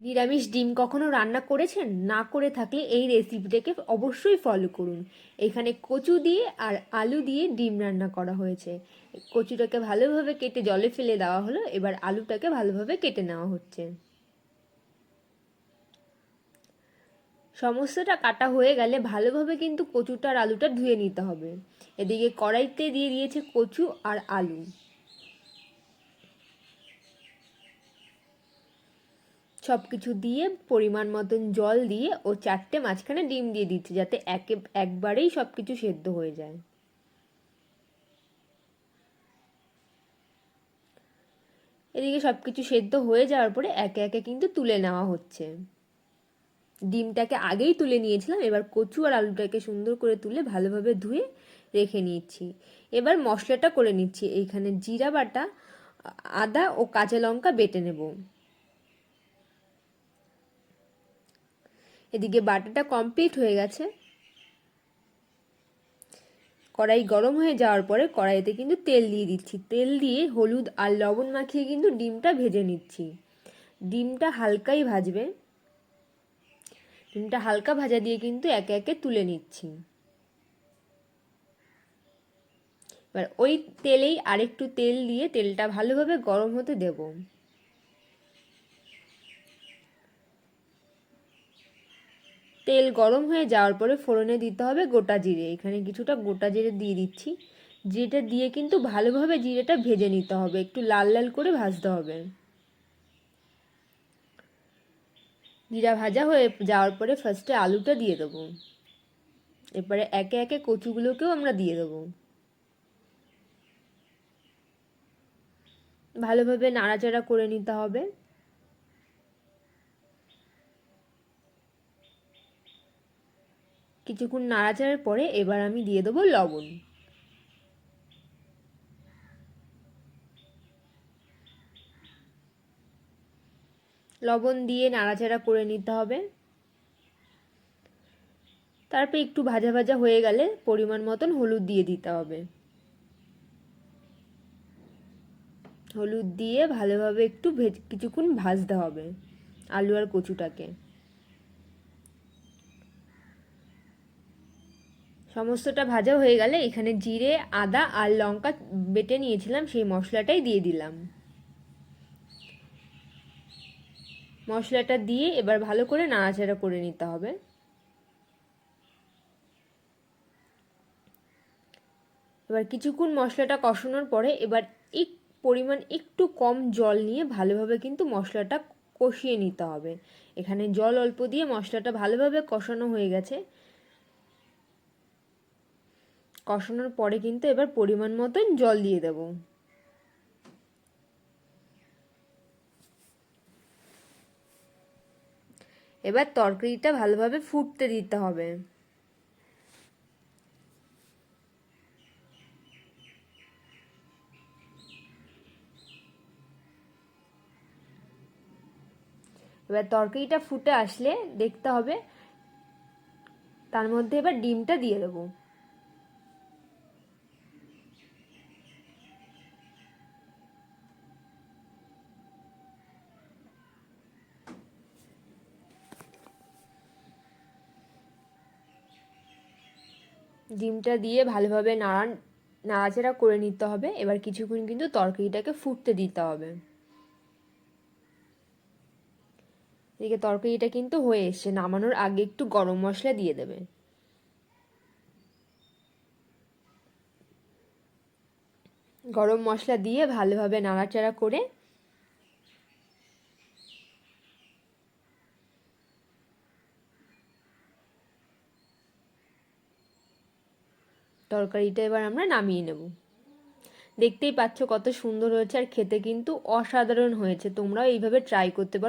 নিরামিষ ডিম কখনো রান্না করেছেন? না করে থাকলে এই রেসিপিটাকে অবশ্যই ফলো করুন। এখানে কচু দিয়ে আর আলু দিয়ে ডিম রান্না করা হয়েছে। কচুটাকে ভালোভাবে কেটে জলে ফেলে দেওয়া হলো। এবার আলুটাকে ভালোভাবে কেটে নেওয়া হচ্ছে। সমস্তটা কাটা হয়ে গেলে ভালোভাবে কিন্তু কচুটা আর আলুটা ধুয়ে নিতে হবে। এদিকে কড়াইতে দিয়ে দিয়েছে কচু আর আলু। সব কিছু দিয়ে, পরিমাণ মতন জল দিয়ে ও চারটে মাঝখানে ডিম দিয়ে দিচ্ছি যাতে একে, একবারেই সব কিছু সেদ্ধ হয়ে যায়। এদিকে সব কিছু সেদ্ধ হয়ে যাওয়ার পরে একে একে কিন্তু তুলে নেওয়া হচ্ছে। ডিমটাকে আগেই তুলে নিয়েছিলাম, এবার কচু আর আলুটাকে সুন্দর করে তুলে ভালোভাবে ধুয়ে রেখে নিচ্ছি। এবার মশলাটা করে নিচ্ছি, এইখানে জিরা বাটা, আদা ও কাঁচা লঙ্কা বেটে নেব। এদিকে বাটাটা কমপ্লিট হয়ে গেছে। কড়াই গরম হয়ে যাওয়ার পরে কড়াইতে কিন্তু তেল দিয়ে দিচ্ছি। তেল দিয়ে হলুদ আর লবণ মাখিয়ে কিন্তু ডিমটা ভেজে নিচ্ছি। ডিমটা হালকাই ভাজবে। ডিমটা হালকা ভাজা দিয়ে কিন্তু একে একে তুলে নিচ্ছি। এবার ওই তেলেই আরেকটু তেল দিয়ে তেলটা ভালোভাবে গরম হতে দেব। তেল গরম হয়ে যাওয়ার পরে ফোড়নে দিতে হবে গোটা জিরে। এখানে কিছুটা গোটা জিরে দিয়ে দিচ্ছি। জিরেটা দিয়ে কিন্তু ভালোভাবে জিরেটা ভেজে নিতে হবে। একটু লাল লাল করে ভাজতে হবে। জিরা ভাজা হয়ে যাওয়ার পরে ফার্স্টে আলুটা দিয়ে দেবো। এরপরে একে একে কচুগুলোকেও আমরা দিয়ে দেবো। ভালোভাবে নাড়াচাড়া করে নিতে হবে। কিছুক্ষণ নাড়াচাড়ার পরে এবার আমি দিয়ে দেবো লবণ। লবণ দিয়ে নাড়াচাড়া করে নিতে হবে। তারপর একটু ভাজা ভাজা হয়ে গেলে পরিমাণ মতন হলুদ দিয়ে দিতে হবে। হলুদ দিয়ে ভালোভাবে একটু ভেজ কিছুক্ষণ ভাজতে হবে আলু আর কচুটাকে। সমস্তটা ভাজা হয়ে গেলে এখানে জিরে, আদা আর লঙ্কা বেটে নিয়েছিলাম, সেই মশলাটাই দিয়ে দিলাম। মশলাটা দিয়ে এবার ভালো করে নাড়াচাড়া করে নিতে হবে। এবার কিছুক্ষণ মশলাটা কষানোর পরে এবার এক পরিমাণ একটু কম জল নিয়ে ভালোভাবে কিন্তু মশলাটা কষিয়ে নিতে হবে। এখানে জল অল্প দিয়ে মশলাটা ভালোভাবে কষানো হয়ে গেছে। কষানোর পরে কিন্তু এবার পরিমাণ মতন জল দিয়ে দেব। এবার তরকারিটা ভালোভাবে ফুটতে দিতে হবে। এবার তরকারিটা ফুটে আসলে দেখতে হবে, তার মধ্যে এবার ডিমটা দিয়ে দেবো। ডিমটা দিয়ে ভালোভাবে নাড়া, নাড়াচাড়া করে নিতে হবে। এবার কিছুক্ষণ কিন্তু তরকারিটাকে ফুটতে দিতে হবে। এদিকে তরকারিটা কিন্তু হয়ে এসছে। নামানোর আগে একটু গরম মশলা দিয়ে দেবে। গরম মশলা দিয়ে ভালোভাবে নাড়াচাড়া করে তরকারিটা এবার আমরা নামিয়ে নেব। দেখতেই পাচ্ছ কত সুন্দর হয়েছে আর খেতে কিন্তু অসাধারণ হয়েছে। তোমরাও এইভাবে ট্রাই করতে পারো।